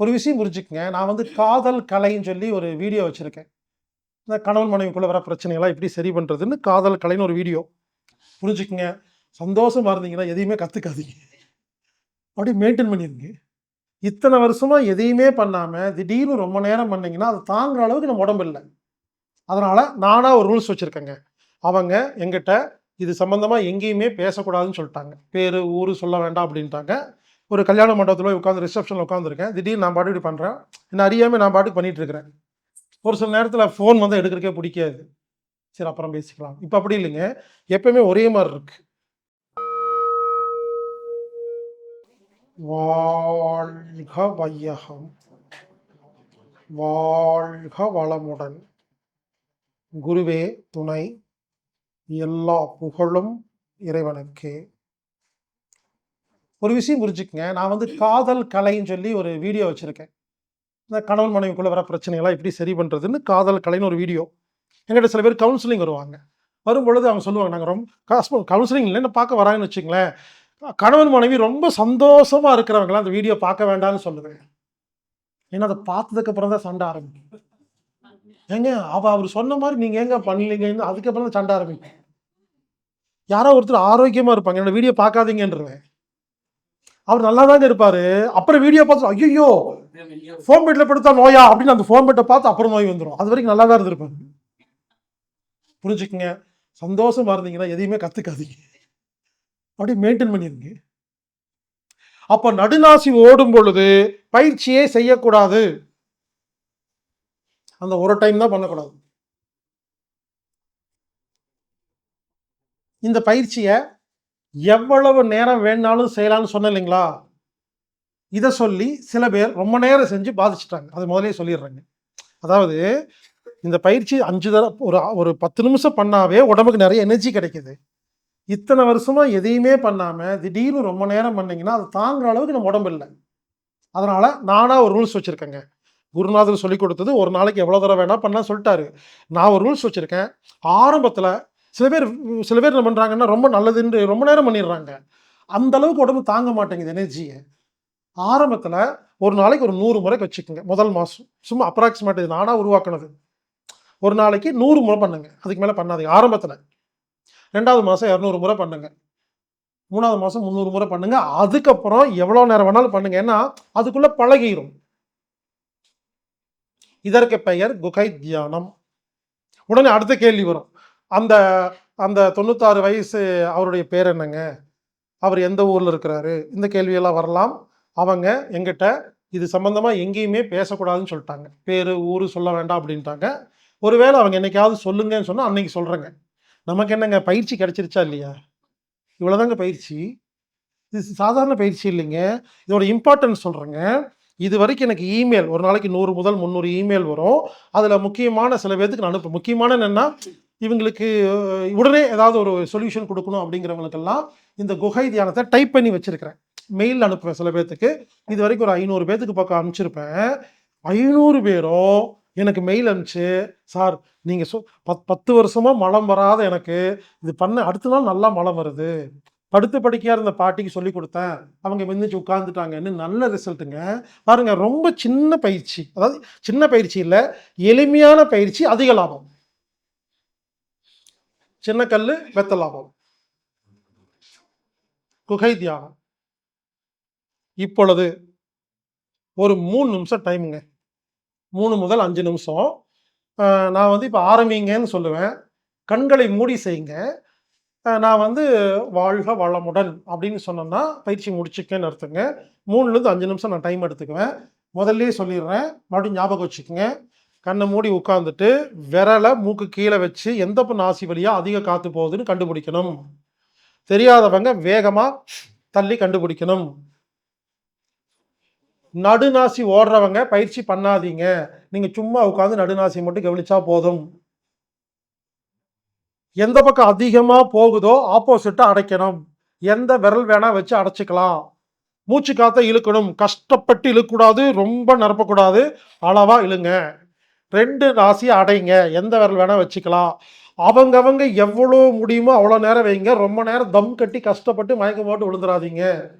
ஒரு விஷயம் புரிஞ்சுக்கங்க. நான் வந்து காதல் கலைன்னு சொல்லி ஒரு வீடியோ வச்சுருக்கேன். இந்த கணவன் மனைவிக்குள்ளே வர பிரச்சனைகள்லாம் எப்படி சரி பண்ணுறதுன்னு காதல் கலைன்னு ஒரு வீடியோ புரிஞ்சுக்கங்க. சந்தோஷமாக இருந்தீங்கன்னா எதையுமே கற்றுக்காதீங்க அப்படியே மெயின்டைன் பண்ணிடுங்க இத்தனை வருஷமாக எதையுமே பண்ணாமல் திடீர்னு ரொம்ப நேரம் பண்ணிங்கன்னா அது தாங்குற அளவுக்கு நம்ம உடம்பு இல்லை. அதனால் நானாக ஒரு ரூல்ஸ் வச்சுருக்கேங்க. அவங்க எங்கிட்ட இது சம்மந்தமாக எங்கேயுமே பேசக்கூடாதுன்னு சொல்லிட்டாங்க. பேர் ஊர் சொல்ல வேண்டாம் அப்படின்ட்டாங்க. ஒரு கல்யாண மண்டபத்தில் போய் உட்காந்து ரிசப்ஷனில் உட்காந்துருக்கேன் திடீர்னு நான் பாட்டு இப்படி பண்ணுறேன் அறியாமல் நான் பாட்டுக்கு பண்ணிகிட்டு இருக்கிறேன் ஒரு சில நேரத்தில் ஃபோன் வந்து எடுக்கிறக்கே பிடிக்காது. சரி அப்புறம் பேசிக்கலாம். இப்போ அப்படி இல்லைங்க. எப்பயுமே ஒரே மாதிரி இருக்கு. வாழ்க வையகம். வாழ்க வளமுடன். குருவே துணை எல்லா புகழும் இறைவனுக்கே. ஒரு விஷயம் புரிஞ்சுக்கங்க. நான் வந்து காதல் கலைன்னு சொல்லி ஒரு வீடியோ வச்சுருக்கேன். இந்த கணவன் மனைவிக்குள்ளே வர பிரச்சனைகள்லாம் எப்படி சரி பண்ணுறதுன்னு காதல் கலைன்னு ஒரு வீடியோ. எங்கிட்ட சில பேர் கவுன்சிலிங் வருவாங்க. வரும்பொழுது அவங்க சொல்லுவாங்க நாங்கள் ரொம்ப காசு கவுன்சிலிங் இல்லைன்னு பார்க்க வராங்கன்னு வச்சுங்களேன் கணவன் மனைவி ரொம்ப சந்தோஷமாக இருக்கிறவங்களாம் அந்த வீடியோ பார்க்க வேண்டாம்னு சொல்லுவேன் ஏன்னா அதை பார்த்ததுக்கு அப்புறம் தான் சண்டை ஆரம்பிக்கும். ஏங்க அவ அவர் சொன்ன மாதிரி நீங்கள் ஏங்க பண்ணலீங்கன்னு அதுக்கப்புறம் தான் சண்டை ஆரம்பிப்பேன் யாரோ ஒருத்தர் ஆரோக்கியமாக இருப்பாங்க. என்னோட வீடியோ பார்க்காதீங்கன்றவேன். அவர் நல்லா தாங்க இருப்பார். அப்புறம் வீடியோ பார்த்து ஐயோ ஃபோன் பெட்டில் படுத்தா நோயா? அப்படின்னு அந்த ஃபோன் பெட்டை பார்த்து அப்புறம் நோய் வந்துடும் அது வரைக்கும் நல்லா தான் இருந்திருப்பாரு. புரிஞ்சுக்குங்க. சந்தோஷமா இருந்தீங்கன்னா எதையுமே கற்றுக்காதீங்க அப்படி மெயின்டைன் பண்ணிடுங்க அப்போ நடுநாசி ஓடும் பொழுது பயிற்சியே செய்யக்கூடாது. அந்த ஒரு டைம் தான் பண்ணக்கூடாது. இந்த பயிற்சியை எவ்வளவு நேரம் வேணாலும் செய்யலாம்னு சொன்னேன் இல்லைங்களா? இதை சொல்லி சில பேர் ரொம்ப நேரம் செஞ்சு பாதிச்சிட்டாங்க. அது முதலே சொல்லிடுறாங்க. அதாவது இந்த பயிற்சி அஞ்சு தடவை ஒரு ஒரு பத்து நிமிஷம் பண்ணாவே உடம்புக்கு நிறைய எனர்ஜி கிடைக்குது. இத்தனை வருஷமா எதையுமே பண்ணாமல் திடீர்னு ரொம்ப நேரம் பண்ணிங்கன்னா அது தாங்குற அளவுக்கு நம்ம உடம்பு இல்லை. அதனால் நானாக ஒரு ரூல்ஸ் வச்சுருக்கேங்க. குருநாதர் சொல்லி கொடுத்தது ஒரு நாளைக்கு எவ்வளோ தடவை வேணால் பண்ணால் சொல்லிட்டாரு. நான் ஒரு ரூல்ஸ் வச்சிருக்கேன். ஆரம்பத்தில் சில பேர் சில பேர் என்ன பண்ணுறாங்கன்னா ரொம்ப நல்லதுன்னு ரொம்ப நேரம் பண்ணிடுறாங்க. அந்த அளவுக்கு உடம்பு தாங்க மாட்டேங்குது எனர்ஜியை. ஆரம்பத்தில் ஒரு நாளைக்கு ஒரு நூறு முறைக்கு வச்சுக்கோங்க. முதல் மாதம் சும்மா அப்ராக்சிமேட் இது நானாக உருவாக்குனது. ஒரு நாளைக்கு நூறு முறை பண்ணுங்க. அதுக்கு மேலே பண்ணாதீங்க. ஆரம்பத்தில். ரெண்டாவது மாதம் இரநூறு முறை பண்ணுங்க. மூணாவது மாதம் முந்நூறு முறை பண்ணுங்க. அதுக்கப்புறம் எவ்வளோ நேரம் வேணாலும் பண்ணுங்க. ஏன்னா அதுக்குள்ளே பழகிரும். இதற்கு பெயர் குகை தியானம். உடனே அடுத்த கேள்வி வரும். அந்த அந்த தொண்ணூத்தாறு வயசு அவருடைய பேர் என்னங்க? அவர் எந்த ஊரில் இருக்கிறாரு? இந்த கேள்வியெல்லாம் வரலாம். அவங்க எங்கிட்ட இது சம்பந்தமாக எங்கேயுமே பேசக்கூடாதுன்னு சொல்லிட்டாங்க. பேர் ஊர் சொல்ல வேண்டாம் அப்படின்ட்டாங்க. ஒருவேளை அவங்க என்னைக்காவது சொல்லுங்கன்னு சொன்னால் அன்னைக்கு சொல்கிறேங்க நமக்கு என்னங்க பயிற்சி கிடைச்சிருச்சா இல்லையா? இவ்வளோதாங்க பயிற்சி. இது சாதாரண பயிற்சி இல்லைங்க. இதோட இம்பார்ட்டன்ஸ் சொல்கிறேங்க இது வரைக்கும் எனக்கு இமெயில் ஒரு நாளைக்கு நூறு முதல் முந்நூறு இமெயில் வரும். அதில் முக்கியமான சில பேர்த்துக்கு நான் அனுப்பு முக்கியமான என்னென்னா இவங்களுக்கு உடனே ஏதாவது ஒரு சொல்யூஷன் கொடுக்கணும் அப்படிங்கிறவங்களுக்கெல்லாம் இந்த குகை தியானத்தை டைப் பண்ணி வச்சிருக்கிறேன். மெயில் அனுப்புவேன் சில பேர்த்துக்கு இது வரைக்கும் ஒரு ஐநூறு பேர்த்துக்கு பக்கம் அனுப்பிச்சிருப்பேன். ஐநூறு பேரும் எனக்கு மெயில் அனுப்பிச்சு சார் நீங்கள் சொ பத் பத்து வருஷமாக மலம் வராத எனக்கு இது பண்ண அடுத்த நாள் நல்லா மலம் வருது. படுத்து படிக்கையாக இருந்த பாட்டிக்கு சொல்லி கொடுத்தேன். அவங்க மிந்திச்சு உட்காந்துட்டாங்கன்னு நல்ல ரிசல்ட்டுங்க பாருங்கள் ரொம்ப சின்ன பயிற்சி. அதாவது சின்ன பயிற்சி இல்லை எளிமையான பயிற்சி அதிக லாபம். சின்ன கல் வெத்தலாபம் குகை தியானம் இப்பொழுது ஒரு மூணு நிமிஷம் டைமுங்க மூணு முதல் அஞ்சு நிமிஷம். நான் வந்து இப்போ ஆரம்பிங்கன்னு சொல்லுவேன். கண்களை மூடி செய்யுங்க. நான் வந்து வாழ்க வளமுடன் அப்படின்னு சொன்னேன்னா பயிற்சி முடிச்சுக்கேன்னு அர்த்தங்க. மூணுலேருந்து அஞ்சு நிமிஷம் நான் டைம் எடுத்துக்குவேன். முதல்லே சொல்லிடுறேன். மறுபடியும் ஞாபகம் வச்சுக்கோங்க. கண்ணை மூடி உட்காந்துட்டு விரலை மூக்கு கீழே வச்சு எந்த பக்கம் நாசி வழியாக அதிக காற்று போகுதுன்னு கண்டுபிடிக்கணும். தெரியாதவங்க வேகமாக தள்ளி கண்டுபிடிக்கணும். நடுநாசி ஓடுறவங்க பயிற்சி பண்ணாதீங்க. நீங்கள் சும்மா உட்காந்து நடுநாசி மட்டும் கவனிச்சா போதும். எந்த பக்கம் அதிகமாக போகுதோ ஆப்போசிட்டாக அடைக்கணும். எந்த விரல் வேணால் வச்சு அடைச்சிக்கலாம். மூச்சு காத்த இழுக்கணும். கஷ்டப்பட்டு இழுக்கக்கூடாது. ரொம்ப நிரப்பக்கூடாது. அளவாக இழுங்க. ரெண்டு ராசியை அடைங்க. எந்த விரல் வேணால் வச்சுக்கலாம். அவங்கவங்க எவ்வளோ முடியுமோ அவ்வளோ நேரம் வைங்க. ரொம்ப நேரம் தம் கட்டி கஷ்டப்பட்டு மயக்கம் போட்டு விழுந்துடாதீங்க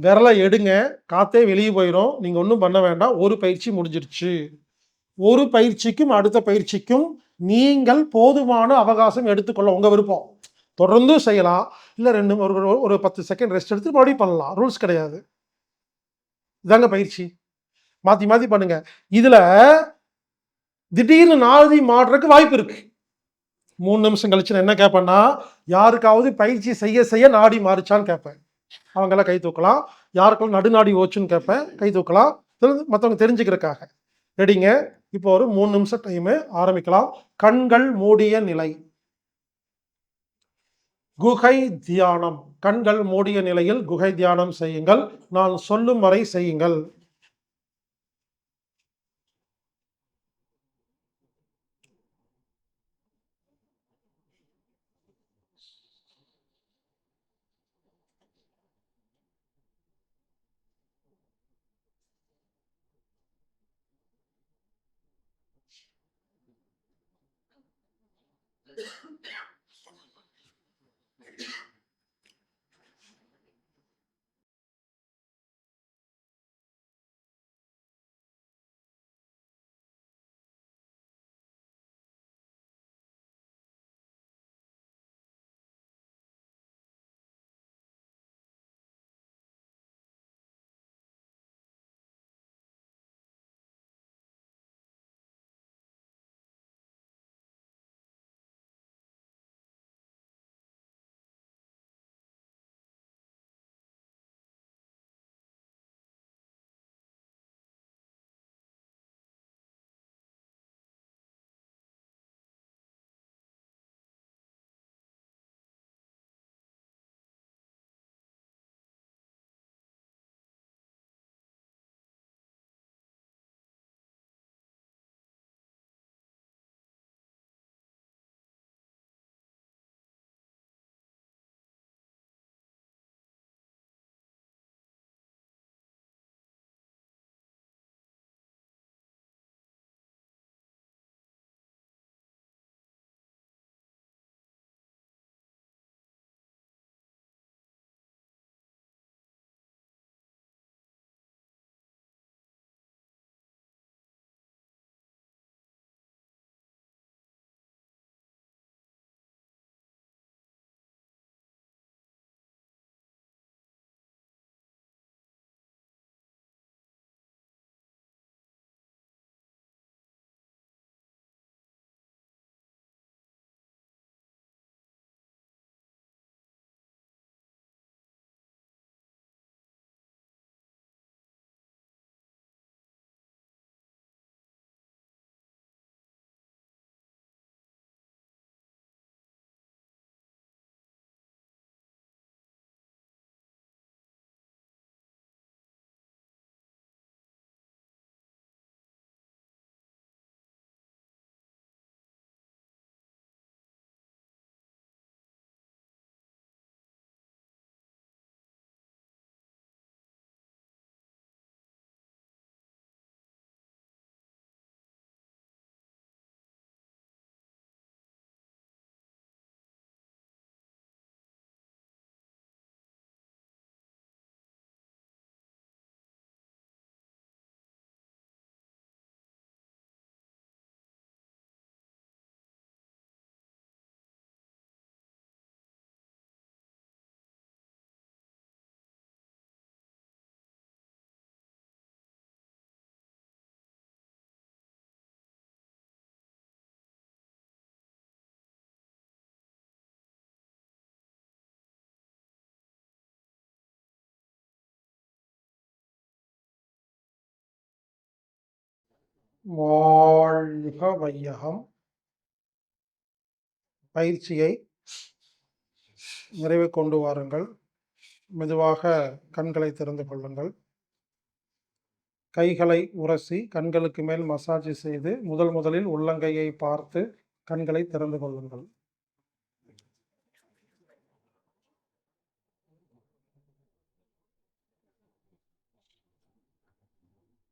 விரலை எடுங்க. காத்தே வெளியே போயிடும் நீங்கள் ஒன்றும் பண்ண வேண்டாம். ஒரு பயிற்சி முடிஞ்சிருச்சு. ஒரு பயிற்சிக்கும் அடுத்த பயிற்சிக்கும் நீங்கள் போதுமான அவகாசம் எடுத்துக்கொள்ள உங்கள் விருப்பம். தொடர்ந்து செய்யலாம். இல்லை ரெண்டு ஒரு ஒரு- ஒரு பத்து செகண்ட் ரெஸ்ட் எடுத்து மறுபடியும் பண்ணலாம். ரூல்ஸ் கிடையாது. இதாங்க பயிற்சி. மாற்றி மாற்றி பண்ணுங்க. இதில் திடீர்னு நாளதி மாறுறதுக்கு வாய்ப்பு இருக்கு. மூணு நிமிஷம் கழிச்சு நான் என்ன கேட்பேன்னா யாருக்காவது பயிற்சி செய்ய செய்ய நாடி மாறிச்சான்னு கேட்பேன் அவங்கெல்லாம் கை தூக்கலாம். யாருக்கெல்லாம் நடுநாடி ஓச்சுன்னு கேட்பேன் கை தூக்கலாம். மற்றவங்க தெரிஞ்சுக்கிறதுக்காக. ரெடிங்க. இப்போ ஒரு மூணு நிமிஷம் டைமு ஆரம்பிக்கலாம். கண்கள் மூடிய நிலை. குகை தியானம். கண்கள் மூடிய நிலையில் குகை தியானம் செய்யுங்கள். நான் சொல்லும் வரை செய்யுங்கள். was வாழ்க வையகம் பயிற்சியை நிறைவு கொண்டு வாருங்கள். மெதுவாக கண்களை திறந்து கொள்ளுங்கள். கைகளை உரசி கண்களுக்கு மேல் மசாஜ் செய்து முதல் முதலில் உள்ளங்கையை பார்த்து கண்களை திறந்து கொள்ளுங்கள்.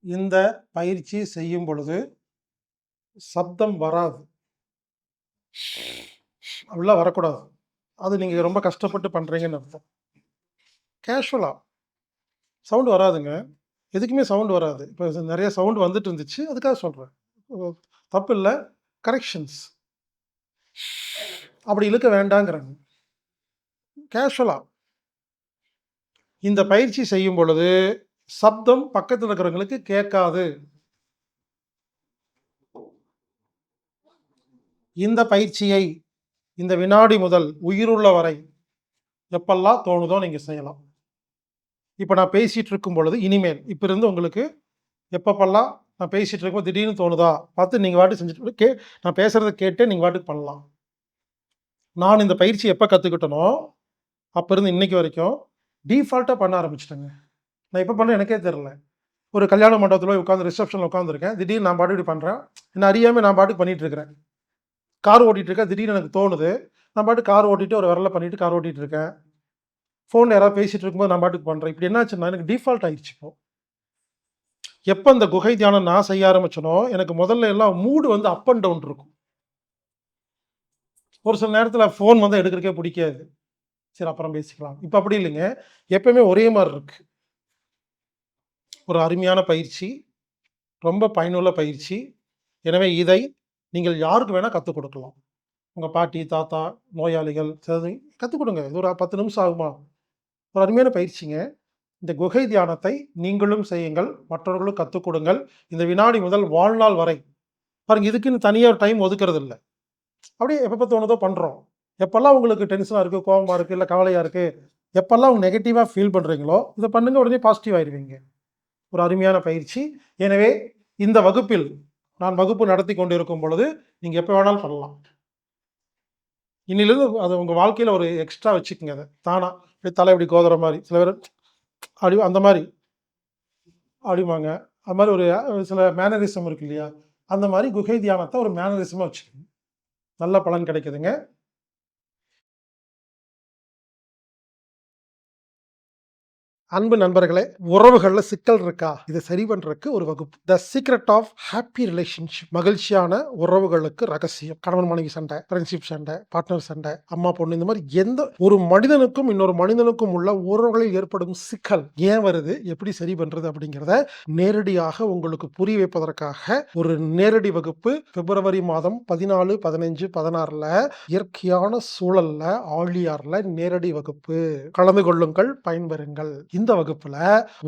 இந்த பயிற்சி செய்யும் பொழுது சப்தம் வராது அப்படிலாம் வரக்கூடாது அது நீங்கள் ரொம்ப கஷ்டப்பட்டு பண்ணுறீங்கன்னு அர்த்தம் கேஷுவலாக சவுண்டு வராதுங்க. எதுக்குமே சவுண்ட் வராது. இப்போ நிறைய சவுண்டு வந்துட்டு இருந்துச்சு. அதுக்காக சொல்கிறேன் தப்பு இல்லை கரெக்ஷன்ஸ். அப்படி இழுக்க வேண்டாங்கிறாங்க. கேஷுவலாக இந்த பயிற்சி செய்யும் பொழுது, சப்தம் பக்கத்தில் இருக்கிறவங்களுக்கு கேட்காது. இந்த பயிற்சியை இந்த வினாடி முதல் உயிருள்ள வரை எப்பெல்லாம் தோணுதோ நீங்கள் செய்யலாம். இப்போ நான் பேசிகிட்டு இருக்கும் பொழுது இனிமேல், இப்போ இருந்து உங்களுக்கு எப்பப்பெல்லாம் நான் பேசிகிட்டு இருக்கும்போது திடீர்னு தோணுதா, பார்த்து நீங்கள் பாட்டுக்கு செஞ்சுட்டு கே நான் பேசுகிறத கேட்டு நீங்கள் வாட்டுக்கு பண்ணலாம். நான் இந்த பயிற்சி எப்போ கற்றுக்கிட்டனோ அப்போ இருந்து இன்னைக்கு வரைக்கும் டீஃபால்ட்டாக பண்ண ஆரம்பிச்சிட்டேங்க நான் எப்போ பண்ணேன்னு எனக்கே தெரில ஒரு கல்யாண மண்டபத்தில் போய் ரிசப்ஷனில் உட்காந்துருக்கேன் உட்கார்ந்துருக்கேன். திடீர்னு நான் பாட்டு இப்படி பண்ணுறேன் என்ன அறியாமல் நான் பாட்டுக்கு பண்ணிகிட்டு இருக்கிறேன். கார் ஓட்டிகிட்டு இருக்கேன். திடீர்னு எனக்கு தோணுது. நான் பாட்டுக்கு கார் ஓட்டிட்டு ஒரு விரலை பண்ணிட்டு கார் ஓட்டிகிட்டு இருக்கேன். ஃபோனில் யாராவது பேசிகிட்டு இருக்கும்போது நான் பாட்டுக்கு பண்ணுறேன் இப்படி என்னாச்சுன்னா எனக்கு டிஃபால்ட் ஆயிடுச்சு இப்போ. எப்போ இந்த குகை தியானம் நான் செய்ய ஆரம்பிச்சனோ எனக்கு முதல்ல எல்லாம் மூடு வந்து அப் அண்ட் டவுன் இருக்கும். ஒரு சில நேரத்தில் ஃபோன் வந்து எடுக்கிறக்கே பிடிக்காது சரி அப்புறம் பேசிக்கலாம். இப்போ அப்படி இல்லைங்க. எப்பயுமே ஒரே மாதிரி இருக்குது ஒரு அருமையான பயிற்சி. ரொம்ப பயனுள்ள பயிற்சி. எனவே இதை நீங்கள் யாருக்கு வேணால் கற்றுக் கொடுக்கலாம். உங்கள் பாட்டி, தாத்தா, நோயாளிகள் சரி கற்றுக் கொடுங்க. இது ஒரு 10 நிமிஷம் ஆகுமா? ஒரு அருமையான பயிற்சிங்க. இந்த குகை தியானத்தை நீங்களும் செய்யுங்கள். மற்றவர்களும் கற்றுக் கொடுங்கள். இந்த வினாடி முதல் வாழ்நாள் வரை. பாருங்க இதுக்குன்னு தனியாக ஒரு டைம் ஒதுக்கிறது இல்லை அப்படியே எப்போ தோணுதோ பண்ணுறோம் எப்போல்லாம் உங்களுக்கு டென்ஷனாக இருக்குது கோவமா இருக்குது இல்லை கவலையாக இருக்குது எப்போல்லாம் நெகட்டிவாக ஃபீல் பண்ணுறீங்களோ இதை பண்ணுங்கள் உடனே பாசிட்டிவ் ஆயிடுவீங்க ஒரு அருமையான பயிற்சி. எனவே இந்த வகுப்பில் நான் வகுப்பு நடத்திக் கொண்டிருக்கும் பொழுது, நீங்கள் எப்போ வேணாலும் பண்ணலாம். இன்னிலிருந்து அது உங்கள் வாழ்க்கையில் ஒரு எக்ஸ்ட்ரா வச்சுக்கோங்க அதை தானா. இப்படி தலை இப்படி கோதுற மாதிரி சில பேர் அப்படி அந்த மாதிரி அப்படிம்பாங்க. அது மாதிரி ஒரு சில மேனரிசம் இருக்கு இல்லையா? அந்த மாதிரி குகை தியானத்தை ஒரு மேனரிசமாக வச்சுக்கோங்க நல்ல பலன் கிடைக்குதுங்க. அன்பு நண்பர்களே, உறவுகளில் சிக்கல் இருக்கா? இதை சரி பண்ணுறதுக்கு ஒரு வகுப்பு. The secret of happy relationship. மகிழ்ச்சியான உறவுகளுக்கு ரகசியம். கணவன் மனைவி சண்டை, ஃப்ரெண்ட்ஷிப் சண்டை, பார்ட்னர் சண்டை, அம்மா பொண்ணு இந்த மாதிரி எந்த ஒரு மனிதனுக்கும் இன்னொரு மனிதனுக்கும் உள்ள உறவுகளில் ஏற்படும் சிக்கல் ஏன் வருது? எப்படி சரி பண்ணுறது அப்படிங்கிறத நேரடியாக உங்களுக்கு புரிய வைப்பதற்காக ஒரு நேரடி வகுப்பு பிப்ரவரி மாதம் 14, 15, 16ல இயற்கையான சூழலில் ஆழியாரில் நேரடி வகுப்பு. கலந்து கொள்ளுங்கள், பயன்பெறுங்கள். இந்த வகுப்பில்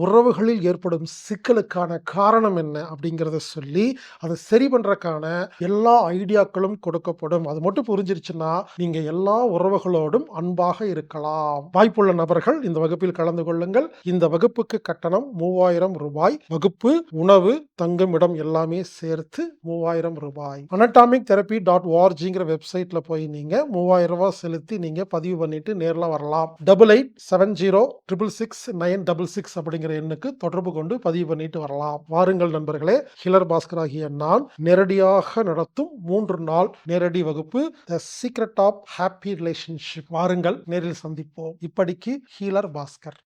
உறவுகளில் ஏற்படும் சிக்கலுக்கான காரணம் என்ன? அப்படிங்கிறத சொல்லி, அதை சரி பண்ணுறக்கான எல்லா ஐடியாக்களும் கொடுக்கப்படும். அது மட்டும் புரிஞ்சிருச்சுன்னா, நீங்கள் எல்லா உறவுகளோடும் அன்பாக இருக்கலாம். வாய்ப்புள்ள நபர்கள் இந்த வகுப்பில் கலந்து கொள்ளுங்கள். இந்த வகுப்புக்கு கட்டணம் மூவாயிரம் ரூபாய் வகுப்பு, உணவு, தங்குமிடம் எல்லாமே சேர்த்து ரூ. 3000 அனடாமிக் தெரபி டாட் ஓஆர்ஜிங்கிற வெப்சைட்ல போய் நீங்க மூவாயிரம் ரூபாய் செலுத்தி நீங்க பதிவு பண்ணிட்டு நேரில் வரலாம். Double eight seven zero triple six nine double six அப்படிங்கிற எண்ணுக்கு தொடர்பு கொண்டு பதிவு பண்ணிட்டு வரலாம். வாருங்கள் நண்பர்களே. ஹீலர் பாஸ்கர் ஆகிய நான் நேரடியாக நடத்தும் மூன்று நாள் நேரடி வகுப்பு the secret of happy relationship. வாருங்கள் நேரில் சந்திப்போம். இப்படிக்கு ஹீலர் பாஸ்கர்.